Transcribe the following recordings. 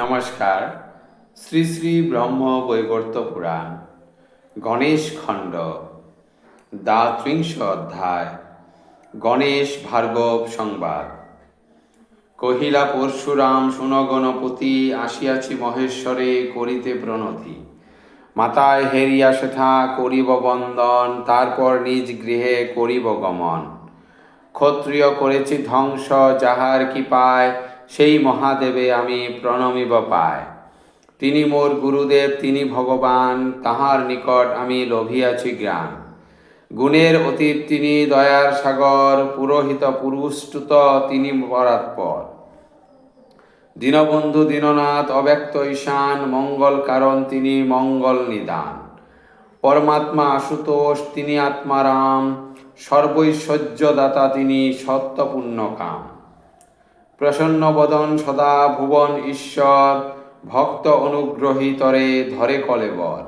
নমস্কার। শ্রী শ্রী ব্রহ্ম বৈবর্ত পুরাণ, গণেশ খণ্ড, দা ত্রিংশ অধ্যায়, গণেশ ভার্গব সংবাদ। কহিলা পরশুরাম, শুন গণপতি, আসিয়াছি মহেশ্বরে, করিতে প্রণতি। মাতায় হেরিয়া সেথা করিব বন্দন, তারপর নিজ গৃহে করিব গমন। ক্ষত্রিয় করেছি ধ্বংস, যাহার কি পায় সেই মহাদেবে আমি প্রণমিব পায়। তিনি মোর গুরুদেব, তিনি ভগবান, তাহার নিকট আমি লভিয়াছি জ্ঞান। গুণের অতীত তিনি, দয়ার সাগর, পুরোহিত পুরুষ্টুত তিনি পরাৎপর। দীনবন্ধু, দীননাথ, অব্যক্ত ঈশান, মঙ্গল কারণ তিনি মঙ্গল নিদান। পরমাত্মা আশুতোষ, তিনি আত্মারাম, সর্বৈশ্বর্যদাতা তিনি সত্যপূর্ণ কাম। প্রসন্ন বদন সদা ভুবন ঈশ্বর, ভক্ত অনুগ্রহীতরে ধরে কলেবর।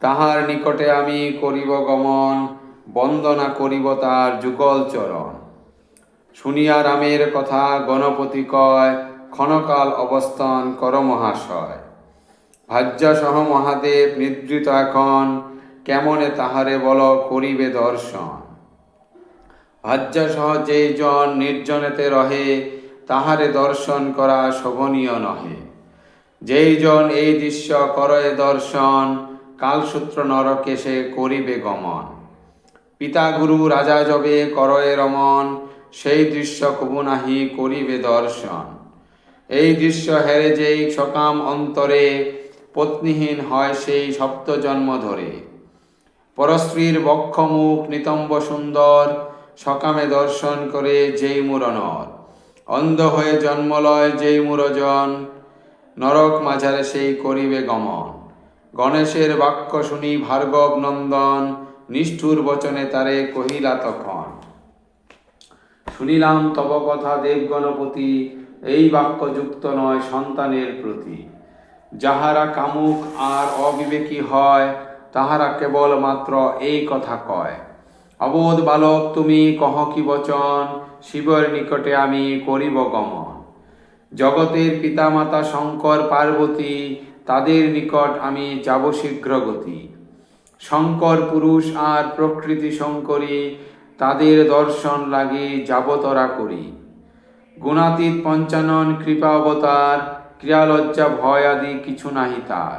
তাহার নিকটে আমি করিব গমন, বন্দনা করিব তার যুগল চরণ। শুনিয়া রামের কথা গণপতি কয়, ক্ষণকাল অবস্থান কর মহাশয়। ভাজ্যাসহ মহাদেব নিদ্রিত এখন, কেমনে তাহারে বল করিবে দর্শন। ভাজ্যাসহ যেই জন নির্জনেতে রহে তাহারে দর্শন করা শোভনীয় নহে। যেই জন এই দৃশ্য করয়ে দর্শন, কালসূত্র নরকে সে করিবে গমন। পিতা গুরু রাজা যবে করয়ে রমন, সেই দৃশ্য কবু নাহি করিবে দর্শন। এই দৃশ্য হেরে যেই সকাম অন্তরে পত্নীহীন হয় সেই সপ্ত জন্ম ধরে। পরশ্রীর বক্ষমুখ নিতম্ব সুন্দর, সকামে দর্শন করে যেই মুরনর অন্ধ হয়ে জন্মলয় যেই মুরজন, নরক মাঝারে সেই করিবে গমন। গণেশের বাক্য শুনি ভার্গব নন্দন, নিষ্ঠুর বচনে তারে কহিলা তখন। শুনিলাম তব কথা দেব গণপতি, এই বাক্য যুক্ত নয় সন্তানের প্রতি। যাহারা কামুক আর অবিবেকী হয়, তাহারা কেবল মাত্র এই কথা কয়। অবোধ বালক, তুমি কহ কি বচন? শিবের নিকটে আমি করিব গমন। জগতের পিতামাতা শঙ্কর, পার্বতী, তাদের নিকট আমি যাব শীঘ্র গতি শঙ্কর পুরুষ আর প্রকৃতি শঙ্করী, তাদের দর্শন লাগি যাবতরা করি। গুণাতীত পঞ্চানন কৃপা অবতার, ক্রিয়ালজ্জা ভয় আদি কিছু নাহি তার।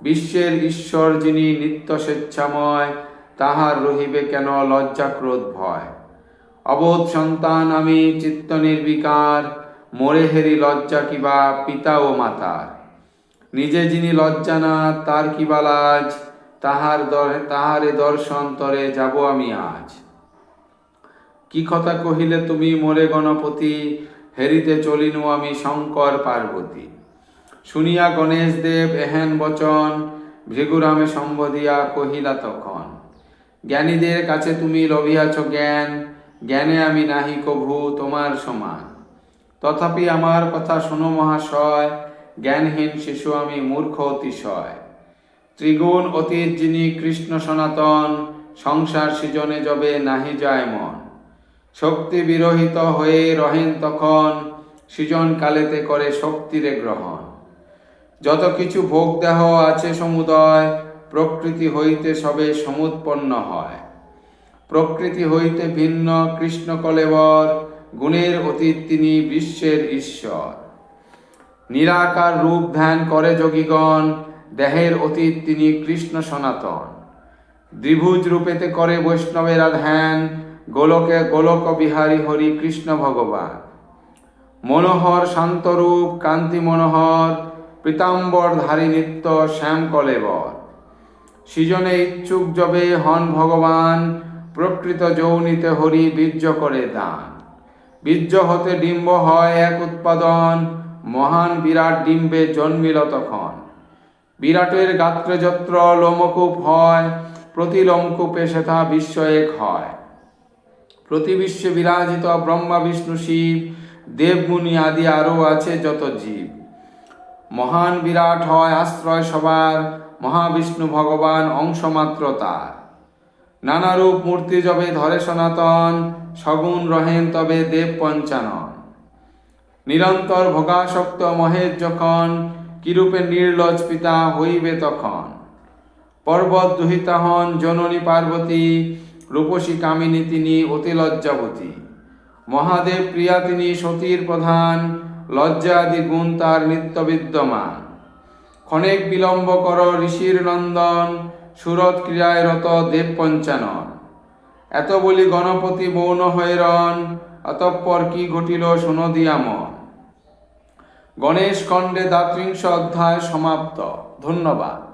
বিশ্বের ঈশ্বর যিনি নিত্য স্বেচ্ছাময় তাহার রহিবে কেন লজ্জা ক্রোধ ভয়? অবোধ সন্তান আমি চিত্ত নির্বিকার, মোরে হেরি লজ্জা কিবা পিতা ও মাতার। নিজে যিনি লজ্জা না, তার কিবা লাজ, তাহার তাহারে দর্শন তরে যাব আমি আজ। কি কথা কহিলে তুমি মোরে গণপতি, হেরিতে চলিনু আমি শঙ্কর পার্বতী। শুনিয়া গণেশ দেব এহেন বচন, ভৃগুরামে সম্বোধিয়া কহিলা তখন। জ্ঞানীদের কাছে তুমি লভিয়াছ জ্ঞান, জ্ঞানে আমি নাহি কভু তোমার সমান। তথাপি আমার কথা শোনো মহাশয়, জ্ঞানহীন শিশু আমি মূর্খ অতিশয়। ত্রিগুণ অতীত যিনি কৃষ্ণ সনাতন, সংসার সৃজনে যবে নাহি যায় মন। শক্তি বিরহিত হয়ে রহেন তখন, সৃজন কালেতে করে শক্তিরে গ্রহণ। যত কিছু ভোগ দেহ আছে সমুদয় প্রকৃতি হইতে সবে সমুৎপন্ন হয়। প্রকৃতি হইতে ভিন্ন কৃষ্ণ কলেবর গুণের অতীত তিনি বিশ্বের ঈশ্বর। নিরাকার রূপ ধ্যান করে যোগীগণ, দেহের অতীত তিনি কৃষ্ণ সনাতন। দ্বিভুজ রূপেতে করে বৈষ্ণবেরা ধ্যান, গোলকে গোলক বিহারী হরি কৃষ্ণ ভগবান। মনোহর শান্তরূপ কান্তি মনোহর পীতাম্বর ধারী নিত্য শ্যাম কলেবর সৃজনে ইচ্ছুক যবে হন ভগবান, প্রকৃত যৌনিতে হরি বীর্য করে দান। বীর্য হতে ডিম্ব হয় এক উৎপাদন, মহান বিরাট ডিম্বে জন্মিল তখন। বিরাটের গাত্রে যত্র লোমকূপ হয়, প্রতি লোমকূপে সেথা বিশ্ব এক হয়। প্রতি বিশ্বে বিরাজিত ব্রহ্মা, বিষ্ণু, শিব, দেবমুনি আদি আরও আছে যত জীব। মহান বিরাট হয় আশ্রয় সবার মহাবিষ্ণু ভগবান অংশমাত্র তার নানারূপ মূর্তি যবে ধরে সনাতন সগুণ রহেন তবে দেব পঞ্চানন। নিরন্তর ভোগাসক্ত মহেশ যখন কিরূপে নির্লজ পিতা হইবে তখন। পর্বত দুহিতা হন জননী পার্বতী, রূপসী কামিনী তিনি অতি লজ্জাবতী। মহাদেব প্রিয়া তিনি সতীর প্রধান লজ্জাদি গুণ তার নিত্য বিদ্যমান। ক্ষণেক বিলম্ব কর ঋষির নন্দন, সুরত ক্রিয়ায় রত দেব পঞ্চানন। এত বলি গণপতি মৌন হয়রণ অতঃপর কি ঘটিল সুনদিয়ামন গণেশ খণ্ডে দাত্রিংশ অধ্যায় সমাপ্ত। ধন্যবাদ।